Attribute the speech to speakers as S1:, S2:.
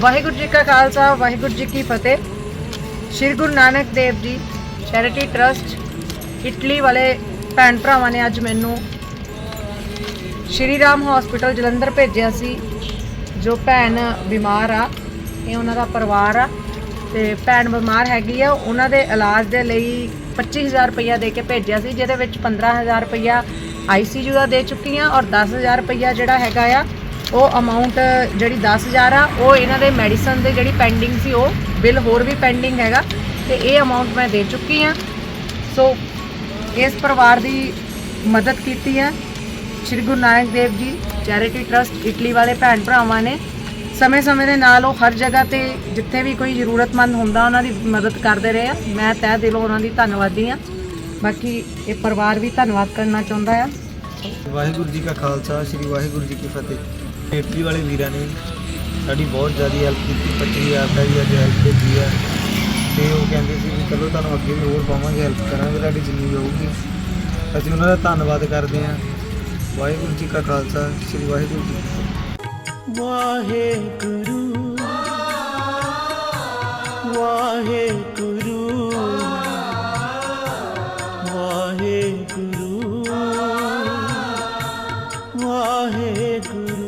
S1: ਵਾਹਿਗੁਰੂ ਜੀ ਕਾ ਖਾਲਸਾ, ਵਾਹਿਗੁਰੂ ਜੀ ਕੀ ਫਤਿਹ। Shri Guru Nanak Dev ji charity trust, Italy ਵਾਲੇ ਭੈਣ ਭਰਾਵਾਂ ਨੇ ਅੱਜ ਮੈਨੂੰ ਸ਼੍ਰੀ ਰਾਮ ਹਸਪੀਟਲ ਜਲੰਧਰ ਭੇਜਿਆ ਸੀ, ਜੋ ਭੈਣ ਬਿਮਾਰ ਆ, ਇਹ ਉਹਨਾਂ ਦਾ ਪਰਿਵਾਰ ਆ, ਤੇ ਭੈਣ ਬਿਮਾਰ ਹੈਗੀ ਆ, ਉਹਨਾਂ ਦੇ ਇਲਾਜ ਦੇ ਲਈ 25000 ਰੁਪਇਆ ਦੇ ਕੇ ਭੇਜਿਆ ਸੀ, ਜਿਹਦੇ ਵਿੱਚ 15000 ਰੁਪਇਆ ਆਈਸੀਯੂ ਦਾ ਦੇ ਚੁੱਕੀ ਆ ਔਰ 10000 ਰੁਪਇਆ ਜਿਹੜਾ ਹੈਗਾ ਆ ਉਹ ਅਮਾਉਂਟ ਜਿਹੜੀ 10000 ਆ, ਉਹ ਇਹਨਾਂ ਦੇ ਮੈਡੀਸਨ ਦੇ ਜਿਹੜੀ ਪੈਂਡਿੰਗ ਸੀ, ਉਹ ਬਿੱਲ ਹੋਰ ਵੀ ਪੈਂਡਿੰਗ ਹੈਗਾ ਤੇ ਇਹ ਅਮਾਉਂਟ ਮੈਂ ਦੇ ਚੁੱਕੀ ਆ। ਸੋ ਇਸ ਪਰਿਵਾਰ ਦੀ ਮਦਦ ਕੀਤੀ ਹੈ। Shri Guru Nanak Dev ji charity trust Italy ਵਾਲੇ ਭੈਣ ਭਰਾਵਾਂ ਨੇ। ਸਮੇਂ-ਸਮੇਂ ਦੇ ਨਾਲ ਉਹ ਹਰ ਜਗ੍ਹਾ ਤੇ ਜਿੱਥੇ ਵੀ ਕੋਈ ਜ਼ਰੂਰਤਮੰਦ ਹੁੰਦਾ, ਉਹਨਾਂ ਦੀ ਮਦਦ ਕਰਦੇ ਰਹੇ ਆ। ਮੈਂ ਤਹਿ ਦਿਲੋਂ ਉਹਨਾਂ ਦੀ ਧੰਨਵਾਦੀ ਆ। ਬਾਕੀ ਇਹ ਪਰਿਵਾਰ ਵੀ ਧੰਨਵਾਦ ਕਰਨਾ ਚਾਹੁੰਦਾ ਆ।
S2: ਵਾਹਿਗੁਰੂ ਜੀ ਕਾ ਖਾਲਸਾ, ਸ੍ਰੀ ਵਾਹਿਗੁਰੂ ਜੀ ਕੀ ਫਤਿਹ। ਫੈਕਟਰੀ ਵਾਲੇ ਵੀਰਾਂ ਨੇ ਸਾਡੀ ਬਹੁਤ ਜ਼ਿਆਦਾ ਹੈਲਪ ਕੀਤੀ 25000 ਦਾ ਵੀ ਅੱਜ ਹੈਲਪ ਕੀਤੀ ਹੈ ਤੇ ਉਹ ਕਹਿੰਦੇ ਸੀ ਵੀ ਚਲੋ ਤੁਹਾਨੂੰ ਅੱਗੇ ਵੀ ਹੋਰ ਪਾਵਾਂਗੇ ਹੈਲਪ ਕਰਾਂਗੇ, ਤੁਹਾਡੀ ਜਿੰਨੀ ਹੋਊਗੀ। ਅਸੀਂ ਉਹਨਾਂ ਦਾ ਧੰਨਵਾਦ ਕਰਦੇ ਹਾਂ। ਵਾਹਿਗੁਰੂ ਜੀ ਕਾ ਖਾਲਸਾ, ਸ੍ਰੀ ਵਾਹਿਗੁਰੂ ਜੀ ਵਾਹਿਗੁਰੂ
S3: ਵਾਹਿਗੁਰੂ ਵਾਹਿਗੁਰੂ ਵਾਹਿਗੁਰੂ।